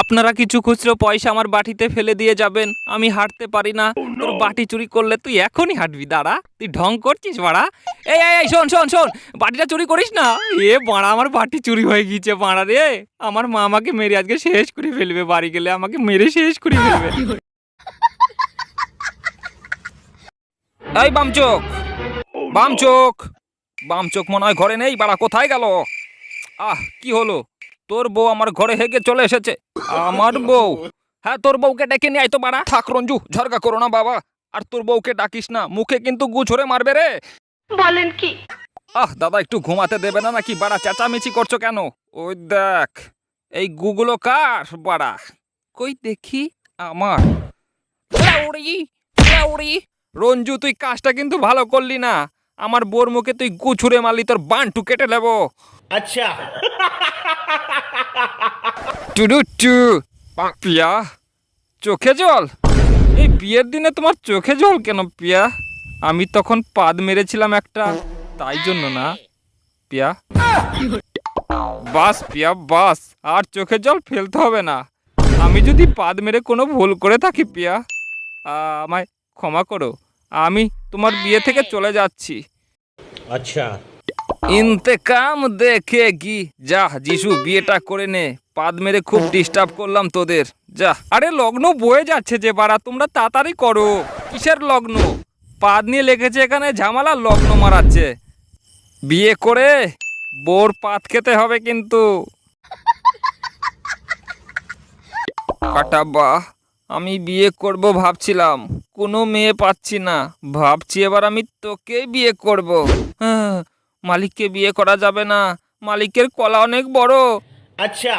আপনারা কিছু খুচরো পয়সা আমার বাটিতে ফেলে দিয়ে যাবেন আমি হাঁটতে পারি না। তোর বাটি চুরি করলে তুই এখনই হাঁটবি দাঁড়া। তুই ঢং করছিস বাড়া। এই এই শোন শোন শোন বাটিটা চুরি করিস না? এ বাড়া আমার বাটি চুরি হয়ে গিয়েছে বাড়া রে। আমার মা আমাকে মেরে আজকে শেষ করে ফেলবে বাড়ি গেলে আমাকে মেরে শেষ করে ফেলবে। এই বাম চোখ। বাম চোখ। বাম চোখ মনে হয় ঘরে নেই বাড়া কোথায় গেল? আহ কি হলো? তোর বউ আমার ঘরে হেগে চলে এসেছে। আমার বউ। হ্যাঁ তোর বউকে ডেকে নিয়ে তো বাড়া। থাক রঞ্জু ঝরকা করো না বাবা। আর তোর বউকে ডাকিস না। মুখে কিন্তু গুছরে মারবে রে। বলেন কি? আহ দাদা একটু ঘুমাতে দেবে না নাকি? বাড়া চেঁচামেচি করছ কেন? ওই দেখ এই গুগুলো কার বাড়া? কই দেখি আমার। রঞ্জু তুই কাজটা কিন্তু ভালো করলি না। আমার বোর মুখে তুই গু ছুড়ে মারলি তোর বান্টু কেটে নেব। আচ্ছা। টুডু পিয়া, চোখে জল? এই বিয়ের দিনে তোমার চোখে জল কেন, পিয়া? আমি তখন পাদ মেরেছিলাম একটা, তাই জন্য না, পিয়া। বাস পিয়া, বাস, আর চোখে জল ফেলতে হবে না। আমি যদি পাদ মেরে কোনো ভুল করে থাকি, পিয়া আমায় ক্ষমা করো। আমি তোমার বিয়ে থেকে চলে যাচ্ছি। আচ্ছা। ইন্তেকাম দেখে কি যা যিশু বিয়েটা করে নে। পাদ মেরে খুব ডিস্টার্ব করলাম তোদের। যা। আরে লগ্ন বয়ে যাচ্ছে যে বাড়া তোমরা তাড়াতাড়ি করো। কিসের লগ্ন? পাদ নিয়ে লেগেছে এখানে ঝামেলা লগ্ন মারাচ্ছে। বিয়ে করে বোর পাত খেতে হবে কিন্তু। কাটাব্বা আমি বিয়ে করব ভাবছিলাম। কোনো মেয়ে পাচ্ছি না। ভাবছি এবার আমি তোকেই বিয়ে করব। হ্যাঁ, মালিককে বিয়ে করা যাবে না। মালিকের কলা অনেক বড়। আচ্ছা।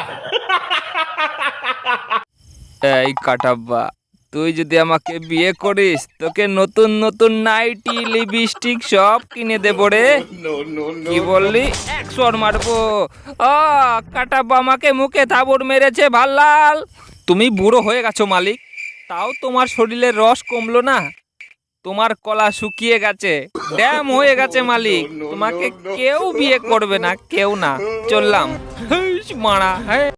এই কাটাব্বা তুই যদি আমাকে বিয়ে করিস তোকে নতুন নতুন নাইটি লিপস্টিক সব কিনে দেব রে। কি বললি? একশোর মারবো। ও কাটাব্বা আমাকে মুখে থাবর মেরেছে ভাল্লাল। তুমি বুড়ো হয়ে গেছো মালিক। তাও তোমার শরীরের রস কমলো না। তোমার কলা শুকিয়ে গেছে ড্যাম হয়ে গেছে মালিক তোমাকে কেউ বিয়ে করবে না কেউ না চললাম মারা হ্যাঁ